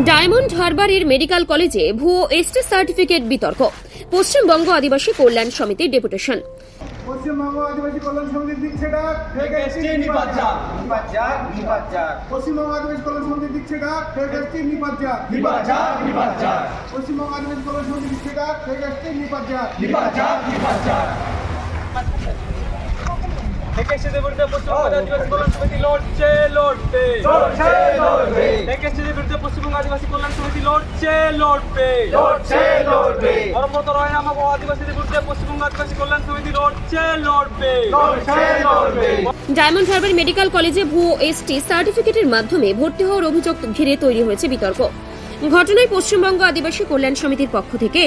Diamond হারবারের medical কলেজে ভুয়ো এসটি সার্টিফিকেট বিতর্ক পশ্চিমবঙ্গ আদিবাসী কল্যাণ সমিতির ডেপুটেশন পশ্চিমবঙ্গ আদিবাসী কল্যাণ সমিতির দিচ্ছে ডাক ফেক এসটি নিপাত যাক। নিপাত যাক নিপাত যাক। পশ্চিমবঙ্গ আদিবাসী কল্যাণ সমিতির দিচ্ছে ডাক ফেক এসটি নিপাত যাক নিপাত যাক, নিপাত যাক। পশ্চিমবঙ্গ আদিবাসী কল্যাণ সমিতির দিচ্ছে ডাক ফেক এসটি নিপাত যাক নিপাত যাক, নিপাত যাক। বিরুদ্ধে পশ্চিমবঙ্গ আদিবাসী কল্যাণ সমিতি লড়ছে লড়বে লড়ছে, লড়বে। টেকেশিদের বিরুদ্ধে পশ্চিমবঙ্গ আদিবাসী কল্যাণ সমিতি লড়ছে লড়বে লড়ছে, লড়বে। পরমব্রত রয় নামক আদিবাসীদের বিরুদ্ধে পশ্চিমবঙ্গ আদিবাসী কল্যাণ সমিতি লড়ছে লড়বে লড়ছে, লড়বে। ডায়মন্ড হারবার মেডিকেল কলেজে ভুয়ো এসটি সার্টিফিকেটের মাধ্যমে ভর্তি হওয়ার অভিযোগ ঘিরে তৈরি হয়েছে বিতর্ক ঘটনায় পশ্চিমবঙ্গ আদিবাসী কল্যাণ সমিতির পক্ষ থেকে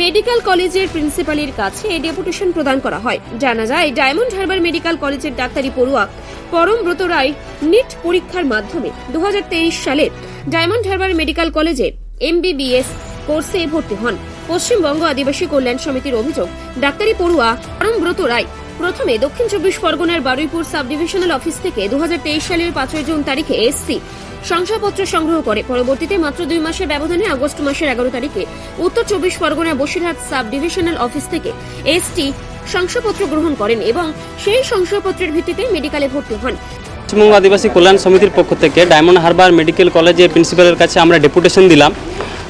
মেডিকেল কলেজের প্রিন্সিপালের কাছে ডেপুটেশন প্রদান করা হয়। জানা যায়, ডায়মন্ড হারবার মেডিকেল কলেজের ডাক্তারি পড়ুয়া পরমব্রত রায় নিট পরীক্ষার মাধ্যমে দু হাজার তেইশ সালে ডায়মন্ড হারবার মেডিকেল কলেজে এমবিবিএস কোর্সে ভর্তি হন। পশ্চিমবঙ্গ আদিবাসী কল্যাণ সমিতির অভিযোগ, ডাক্তারি পড়ুয়া পরমব্রত রায় প্রথমে দক্ষিণ চব্বিশ পরগনার বারুইপুর সাব ডিভিশনাল অফিস থেকে দুই হাজার তেইশ সালের পাঁচই জুন তারিখে এসসি শংসাপত্র সংগ্রহ করে। পরবর্তীতে মাত্র দুই মাসের ব্যবধানে আগস্ট মাসের এগারো তারিখে উত্তর চব্বিশ Pargana Basirhat sub divisional office থেকে এসটি শংসাপত্র গ্রহণ করেন এবং সেই শংসাপত্রের ভিত্তিতে মেডিকেলে ভর্তি হন। পশ্চিমবঙ্গ আদিবাসী কল্যাণ সমিতির পক্ষ থেকে ডায়মন্ড হারবার মেডিকেল কলেজের প্রিন্সিপালের কাছে আমরা ডেপুটেশন দিলাম।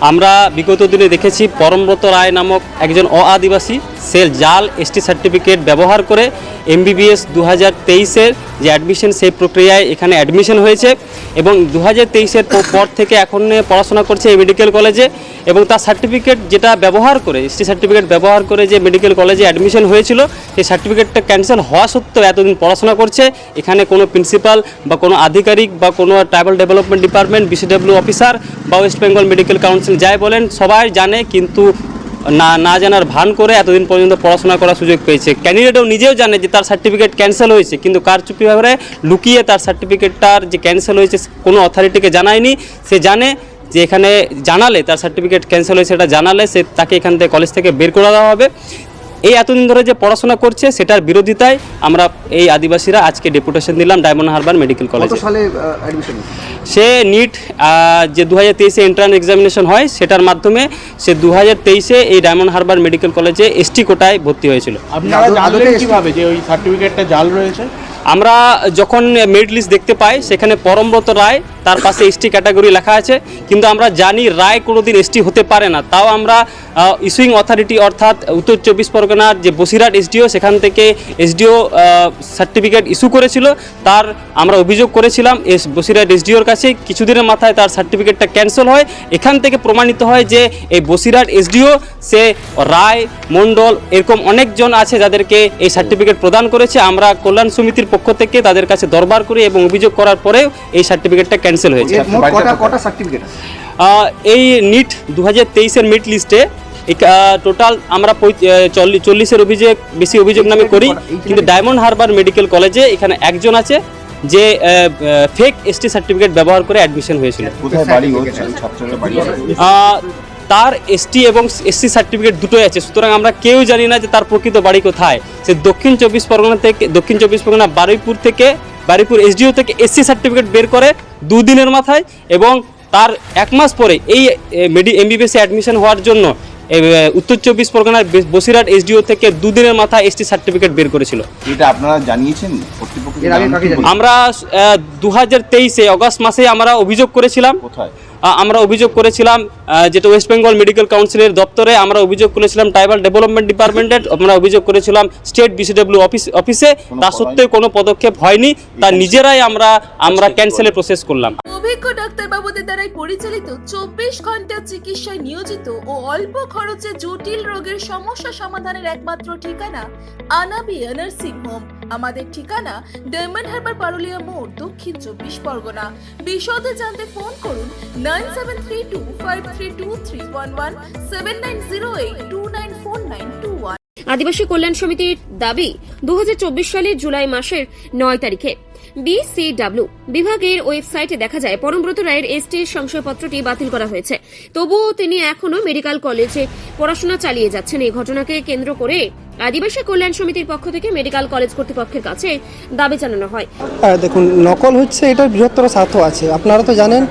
আমরা বিগত দিনে দেখেছি পরমব্রত রায় নামক একজন অ আদিবাসী সে জাল এসটি সার্টিফিকেট ব্যবহার করে এমবিবিএস দু হাজার তেইশের যে অ্যাডমিশন সেই প্রক্রিয়ায় এখানে অ্যাডমিশন হয়েছে এবং দু হাজার তেইশের পর থেকে এখন পড়াশোনা করছে এই মেডিকেল কলেজে এবং তার সার্টিফিকেট যেটা ব্যবহার করে এসটি সার্টিফিকেট ব্যবহার করে যে মেডিকেল কলেজে অ্যাডমিশন হয়েছিল, সেই সার্টিফিকেটটা ক্যান্সেল হওয়া সত্ত্বেও এতদিন পড়াশোনা করছে। এখানে কোনো প্রিন্সিপাল বা কোনো আধিকারিক বা কোনো tribal development department BCW officer বা ওয়েস্ট বেঙ্গল মেডিকেল কাউন্সিল যাই বলেন, সবাই জানে কিন্তু না না জানার ভান করে এতদিন পর্যন্ত পড়াশোনা করার সুযোগ পেয়েছে। ক্যান্ডিডেটও নিজেও জানে যে তার সার্টিফিকেট ক্যান্সেল হয়েছে, কিন্তু কারচুপি ভাবে লুকিয়ে তার সার্টিফিকেটটার যে ক্যান্সেল হয়েছে কোনো অথরিটিকে জানায়নি। সে জানে যে এখানে জানালে, তার সার্টিফিকেট ক্যান্সেল হয়েছে সেটা জানালে সে তাকে এখান থেকে কলেজ থেকে বের করে দেওয়া হবে। এই এতদিন ধরে যে পড়াশোনা করছে সেটার বিরোধিতায় আমরা এই আদিবাসীরা আজকে ডেপুটেশন দিলাম ডায়মন্ড হারবার মেডিকেল কলেজ সে নিট যে দু হাজার তেইশে এন্ট্রান্স এক্সামিনেশন হয় সেটার মাধ্যমে সে দু হাজার তেইশে এই ডায়মন্ড হারবার মেডিকেল কলেজে এসটি কোটায় ভর্তি হয়েছিল। আপনারা আদৌ- জানলেন কীভাবে যে ওই সার্টিফিকেটটা জাল রয়েছে? আমরা যখন মেরিট লিস্ট দেখতে পাই, সেখানে পরমব্রত রায়, তার পাশে এসটি ক্যাটাগরি লেখা আছে, কিন্তু আমরা জানি রায় কোনোদিন এসটি হতে পারে না। তাও আমরা ইস্যুইং অথরিটি অর্থাৎ উত্তর চব্বিশ পরগনার যে বসিরহাট এসডিও সেখান থেকে এসডিও সার্টিফিকেট ইস্যু করেছিল। তার আমরা অভিযোগ করেছিলাম, এস, বসিরহাট এসডিওর কাছে কিছুদিনের মাথায় তার সার্টিফিকেটটা ক্যান্সেল হয়। এখান থেকে প্রমাণিত হয় যে এই বসিরহাট এসডিও সে রায়, মণ্ডল, এরকম অনেকজন আছে যাদেরকে এই সার্টিফিকেট প্রদান করেছে। আমরা কল্যাণ সমিতির পক্ষ থেকে তাদের কাছে দরবার করি এবং অভিযোগ করার পরেও এই সার্টিফিকেটটা ক্যান্সেল হয়েছে। এই নিট দু হাজার তেইশের মিট লিস্টে টোটাল আমরা চল্লিশের অভিযোগ বেশি অভিযোগ নামে করি। কিন্তু ডায়মন্ড হারবার মেডিকেল কলেজে এখানে একজন আছে যে ফেক এসটি সার্টিফিকেট ব্যবহার করে অ্যাডমিশন হয়েছিল। তার এসটি এবং এসসি সার্টিফিকেট দুটোই আছে। সুতরাং আমরা কেউ জানি না যে তার প্রকৃত বাড়ি কোথায়। সে দক্ষিণ চব্বিশ পরগনা থেকে দক্ষিণ চব্বিশ পরগনা বারুইপুর থেকে বারুইপুর এসডিও থেকে এসসি সার্টিফিকেট বের করে দুদিনের মাথায় এবং তার এক মাস পরে এই মেডি এমবিবিএস অ্যাডমিশন হওয়ার জন্য উত্তর চব্বিশ পরগনার বসিরহাট এসডিও থেকে দুদিনের মাথায় এসটি সার্টিফিকেট বের করেছিল। এটা আপনারা জানিয়েছেন? আমরা দু হাজার তেইশে অগস্ট মাসে আমরা অভিযোগ করেছিলাম। কোথায়? আমরা অভিযোগ করেছিলাম যেটা ওয়েস্ট বেঙ্গল মেডিকেল কাউন্সিলের দপ্তরে আমরা অভিযোগ করেছিলাম ট্রাইবাল ডেভেলপমেন্ট ডিপার্টমেন্টে আমরা অভিযোগ করেছিলাম স্টেট বিসিডব্লিউ অফিস অফিসে তা সত্ত্বেও কোনো পদক্ষেপ হয়নি। তা নিজেরাই আমরা আমরা ক্যান্সেলের প্রসেস করলাম। অভিজ্ঞ ডাক্তারবাবুদের দ্বারাই পরিচালিত চব্বিশ ঘণ্টা চিকিৎসায় নিয়োজিত ও অল্প খরচে জটিল রোগের সমস্যা সমাধানের একমাত্র ঠিকানা আনাবিয়া নার্সিং হোম। আমাদের ঠিকানা ডায়মন্ড হারবার পারুলিয়া মোড় দক্ষিণ চব্বিশ পরগনা। বিশদে জানতে ফোন করুন আদিবাসী কল্যাণ সমিতির দাবি দুহাজার চব্বিশ সালের জুলাই মাসের নয় তারিখে। বিসিডব্লিউ বিভাগের ওয়েবসাইটে দেখা যায় পরমব্রত রায়ের এসটির শংসাপত্রটি বাতিল করা হয়েছে। তবুও তিনি এখনও মেডিকেল কলেজে পড়াশোনা চালিয়ে যাচ্ছেন। এই ঘটনাকে কেন্দ্র করে আদিবাসী কল্যাণ সমিতির পক্ষ থেকে মেডিকেল কলেজ কর্তৃপক্ষের কাছে দাবি জানানো হয়। হ্যাঁ দেখুন নকল হচ্ছে এটার বৃহত্তর স্বার্থ আছে। আপনারা তো জানেন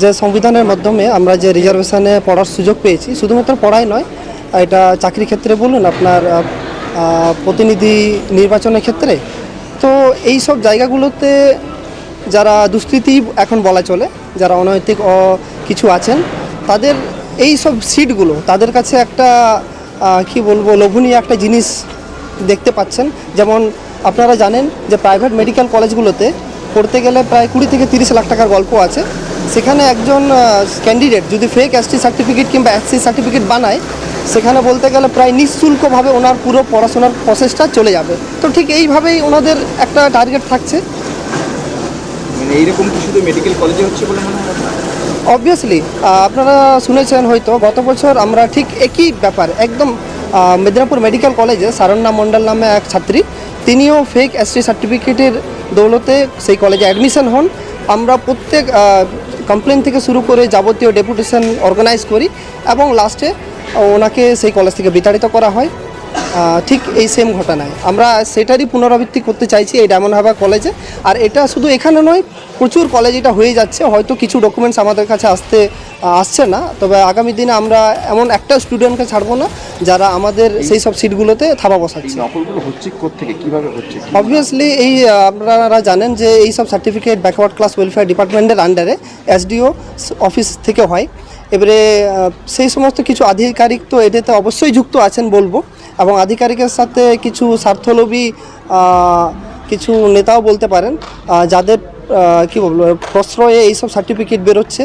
যে সংবিধানের মাধ্যমে আমরা যে রিজার্ভেশনে পড়ার সুযোগ পেয়েছি, শুধুমাত্র পড়াই নয়, এটা চাকরি ক্ষেত্রে বলুন, আপনার প্রতিনিধি নির্বাচনের ক্ষেত্রে। তো এই সব জায়গাগুলোতে যারা দুষ্কৃতী এখন বলা চলে, যারা অনৈতিক কিছু আছেন, তাদের এই সব সিটগুলো, তাদের কাছে একটা কি বলব, লোভনীয় একটা জিনিস দেখতে পাচ্ছেন। যেমন আপনারা জানেন যে প্রাইভেট মেডিকেল কলেজগুলোতে পড়তে গেলে প্রায় কুড়ি থেকে তিরিশ লাখ টাকার গল্প আছে। সেখানে একজন ক্যান্ডিডেট যদি ফেক এসটি সার্টিফিকেট কিংবা এসসি সার্টিফিকেট বানায় সেখানে বলতে গেলে প্রায় নিঃশুল্কভাবে ওনার পুরো পড়াশোনার প্রসেসটা চলে যাবে। তো ঠিক এইভাবেই ওনাদের একটা টার্গেট থাকছে। মানে এইরকম কি শুধু মেডিকেল কলেজে হচ্ছে বলে মনে হয়? অবভিয়াসলি আপনারা শুনেছেন হয়তো গত বছর আমরা ঠিক একই ব্যাপার একদম মেদিনীপুর মেডিকেল কলেজে সারণ্যা মণ্ডল নামে এক ছাত্রী তিনিও ফেক এসটি সার্টিফিকেটের দৌলতে সেই কলেজে অ্যাডমিশন হন। আমরা প্রত্যেক কমপ্লেন থেকে শুরু করে যাবতীয় ডেপুটেশন অর্গানাইজ করি এবং লাস্টে ওনাকে সেই কলেজ থেকে বিতাড়িত করা হয়। ঠিক এই সেম ঘটনায়। আমরা সেটারই পুনরাবৃত্তি করতে চাইছি এই ডায়মন্ড হারবার কলেজে আর এটা শুধু এখানে নয়, প্রচুর কলেজ এটা হয়ে যাচ্ছে। হয়তো কিছু ডকুমেন্টস আমাদের কাছে আসতে আসছে না তবে আগামী দিনে আমরা এমন একটা স্টুডেন্টকে ছাড়বো না যারা আমাদের সেই সব সিটগুলোতে থাবা বসাচ্ছে। নকলগুলো হচ্ছে কোত্থেকে? কীভাবে হচ্ছে? অবভিয়াসলি এই আপনারা জানেন যে এই সব সার্টিফিকেট ব্যাকওয়ার্ড ক্লাস ওয়েলফেয়ার ডিপার্টমেন্টের আন্ডারে এসডিও অফিস থেকে হয়। এবারে সেই সমস্ত কিছু আধিকারিক তো এটাতে অবশ্যই যুক্ত আছেন বলব এবং আধিকারিকের সাথে কিছু স্বার্থলোভী কিছু নেতাও বলতে পারেন যাদের কি বলব প্রশ্রয়ে এইসব সার্টিফিকেট বেরোচ্ছে।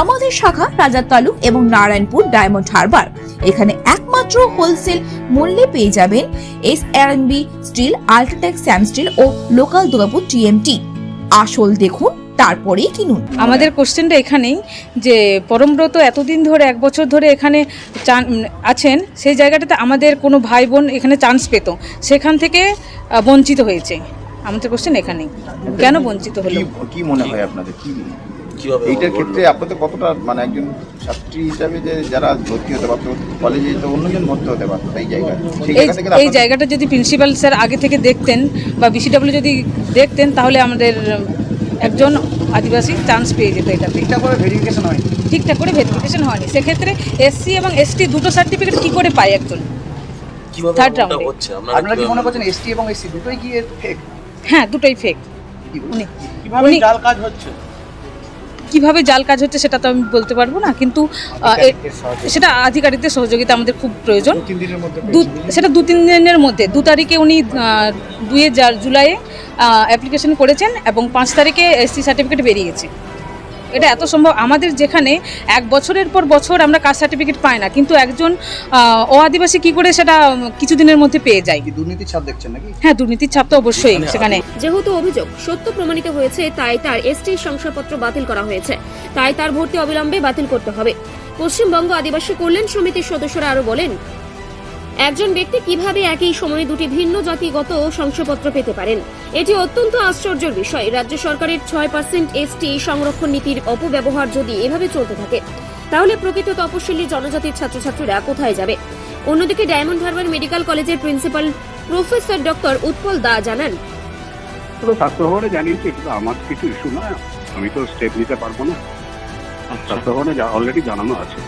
আমাদের শাখা রাজার তালুক এবং নারায়ণপুর ডায়মন্ড হারবার। এখানে একমাত্র হোলসেল মূল্যে পেয়ে যাবেন S R N B steel UltraTech Sam steel ও লোকাল দুর্গাপুর টিএমটি আসল দেখুন তারপরেই কিনুন। আমাদের কোশ্চেনটা এখানেই যে পরমব্রত এতদিন ধরে এক বছর ধরে এখানে চান আছেন সেই জায়গাটাতে আমাদের কোনো ভাই বোন এখানে চান্স পেত। সেখান থেকে বঞ্চিত হয়েছে। আমাদের কোশ্চেন এখানেই। কেন বঞ্চিত হলো? কি মনে হয় আপনাদের? কি এইটার ক্ষেত্রে আপনাদের কতটা মানে একজন ছাত্রী হিসাবে যে যারা ভর্তি হতে পারতো কলেজে তো অন্যজন ভর্তি হতে পারতো এই জায়গায় এই জায়গা এই জায়গাটা যদি প্রিন্সিপাল স্যার আগে থেকে দেখতেন বা বিসিডব্লিউ যদি দেখতেন তাহলে আমাদের একজন আদিবাসী চান্স পেয়ে যেত এটা ঠিকঠাক করে ভেরিফিকেশন হয় ঠিকঠাক করে ভেরিফিকেশন হয়নি। সেক্ষেত্রে এসসি এবং এসটি দুটো সার্টিফিকেট কি করে পায় একজন? থার্ড রাউন্ডে আপনারা কি মনে করছেন এসটি এবং এসসি দুটোই কি ফেক হ্যাঁ দুটোই ফেক উনি কীভাবে উনি- জাল কাজ হচ্ছে? কীভাবে জাল কাজ হচ্ছে সেটা তো আমি বলতে পারব না কিন্তু সেটা আধিকারিকদের সহযোগিতা আমাদের খুব প্রয়োজন। সেটা দু তিন দিনের মধ্যে দু তারিখে উনি দুয়ে জুলাইয়ে অ্যাপ্লিকেশন করেছেন এবং পাঁচ তারিখে এসসি সার্টিফিকেট বেরিয়েছে। এটা এত সম্ভব। আমাদের যেখানে এক বছরের পর বছর আমরা কাস্ট সার্টিফিকেট পাই না কিন্তু একজন ও আদিবাসী কি করে সেটা কিছুদিনের মধ্যে পেয়ে যায়। কি দুর্নীতির ছাপ দেখছেন নাকি? হ্যাঁ দুর্নীতির ছাপ তো অবশ্যই সেখানে। যেহেতু অভিযোগ সত্য প্রমাণিত হয়েছে তাই তার এসটি শংসাপত্র বাতিল করা হয়েছে। তাই তার ভর্তি অবিলম্বে বাতিল করতে হবে। পশ্চিমবঙ্গ আদিবাসী কল্যাণ সমিতির সদস্যরা আরও বলেন একজন ব্যক্তি কীভাবে একই সময়ে দুটি ভিন্ন জাতিগত শংসাপত্র পেতে পারেন? এটি অত্যন্ত আশ্চর্যের বিষয়। রাজ্য সরকারের ছয় পার্সেন্ট এসটি সংরক্ষণ নীতির অপব্যবহার যদি এভাবে চলতে থাকে তাহলে প্রকৃত তপশিলি জনজাতির ছাত্রছাত্রীরা কোথায় যাবে? অন্যদিকে ডায়মন্ড হারবার মেডিকেল কলেজের প্রিন্সিপাল প্রফেসর ডক্টর উৎপল দা জানান পুরো স্বাস্থ্য ভবনে জানিয়েছি এটা আমার কিছু ইস্যু না আমি তো স্টেপ নিতে পারব না। স্বাস্থ্য ভবনে অলরেডি জানানো আছে।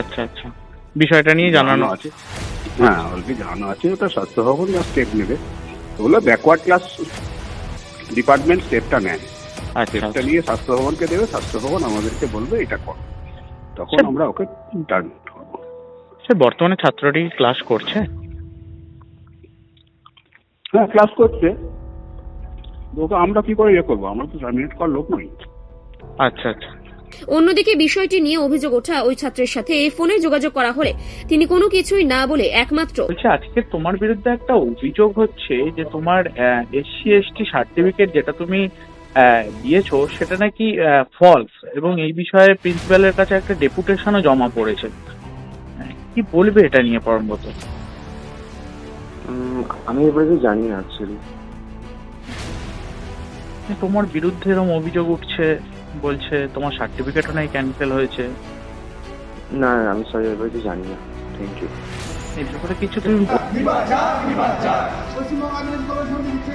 আচ্ছা আচ্ছা। বিষয়টা নিয়ে জানানো আছে। হ্যাঁ অলরেডি জানানো আছে ওটা স্বাস্থ্য ভবন যা স্টেপ নেবে। ওগুলো ব্যাকওয়ার্ড ক্লাস ডিপার্টমেন্ট স্টেপটা নেয়। আচ্ছা স্টেপটা নিয়ে স্বাস্থ্য ভবনকে দেবে স্বাস্থ্য ভবন আমাদেরকে বলবে এটা কর। তখন আচ্ছা। আমরা ওকে টার্ন করব। সে বর্তমানে ছাত্রটি ক্লাস করছে? হ্যাঁ ক্লাস করছে। ওকে আমরা কি করে ইয়ে করব? আমরা তো টার্মিনেট করার লোক নই। আচ্ছা আচ্ছা। অন্যদিকে বিষয়টি নিয়ে অভিযোগ ওঠা ওই ছাত্রের সাথে ফোনে যোগাযোগ করা হলে তিনি কোনো কিছুই না বলে একমাত্র বলছি আজকে তোমার বিরুদ্ধে একটা অভিযোগ হচ্ছে যে তোমার এসসি এসটি সার্টিফিকেট যেটা তুমি দিয়েছ সেটা নাকি ফলস এবং এই বিষয়ে প্রিন্সিপালের কাছে একটা ডেপুটেশনও জমা পড়েছে। কি বলবে এটা নিয়ে পরমগত আমি এবারে জানি না অ্যাকচুয়ালি তোমার বিরুদ্ধে এরকম অভিযোগ উঠছে বলছে তোমার সার্টিফিকেটও নাই ক্যান্সেল হয়েছে? না আমি সরি এবারে জানি না। থ্যাংক ইউ এই ব্যাপারে কিছু তুমি বল- নির্বাচন নির্বাচন পশ্চিমবঙ্গ আদিবাসী